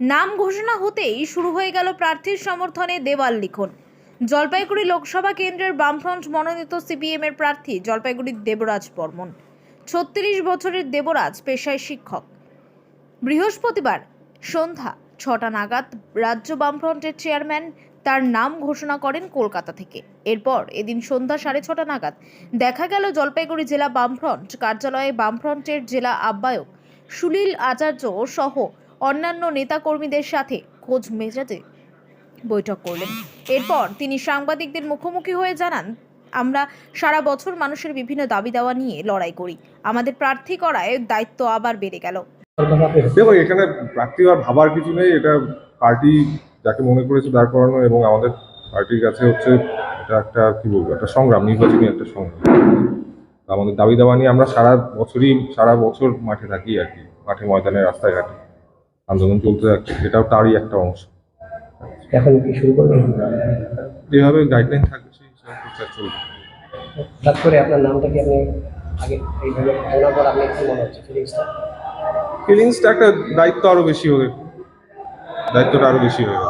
নাম ঘোষণা হতেই শুরু হয়ে গেল প্রার্থীর সমর্থনে দেওয়াল লিখন। জলপাইগুড়ি লোকসভা কেন্দ্রের বামফ্রন্ট মনোনীত সিপিএম এর প্রার্থী জলপাইগুড়ির দেবরাজ বর্মন, ছত্রিশ বছরের দেবরাজ পেশায় শিক্ষক। বৃহস্পতিবার সন্ধ্যা ছটা নাগাদ রাজ্য বামফ্রন্টের চেয়ারম্যান তার নাম ঘোষণা করেন কলকাতা থেকে। এরপর এদিন সন্ধ্যা সাড়ে ছটা নাগাদ দেখা গেল জলপাইগুড়ি জেলা বামফ্রন্ট কার্যালয়ে বামফ্রন্টের জেলা আহ্বায়ক সুনীল আচার্য সহ অন্যান্য নেতাকর্মীদের সাথে খোঁজ মেজাজে বৈঠক করলেন। এরপর তিনি সাংবাদিকদের মুখোমুখি হয়ে জানান, আমরা সারা বছর মানুষের বিভিন্ন দাবি দাওয়া নিয়ে লড়াই করি। আমাদের প্রার্থী করায় দায়িত্ব আবার বেড়ে গেল। দেখো এখানে প্রার্থী আর ভাবার কিছু নেই। এটা পার্টি যাকে মনে করেছে দাঁড় করানো এবং আমাদের পার্টির কাছে হচ্ছে এটা একটা, কি বলব, একটা সংগ্রাম, নির্বাচনী একটা সংগ্রাম। আমাদের দাবি দাওয়া নিয়ে আমরা সারা বছরই, সারা বছর মাঠে থাকি আর কি, মাঠে ময়দানে রাস্তায় ঘাটে আন্দোলন চলতে যাচ্ছে এটাও তারই একটা অংশ। এখন কি শুরু করবেন? যেভাবে গাইডলাইন থাকবে সেই হিসাবে প্রচার চলবে। তারপরে করে আপনার নামটা কি আপনি আগে এইভাবে শোনার পর আপনি কি মনে হচ্ছে ফিলিংসটা ফিলিংসটা একটা দায়িত্ব আরও বেশি হয়ে দায়িত্বটা আরও বেশি হয়ে গেল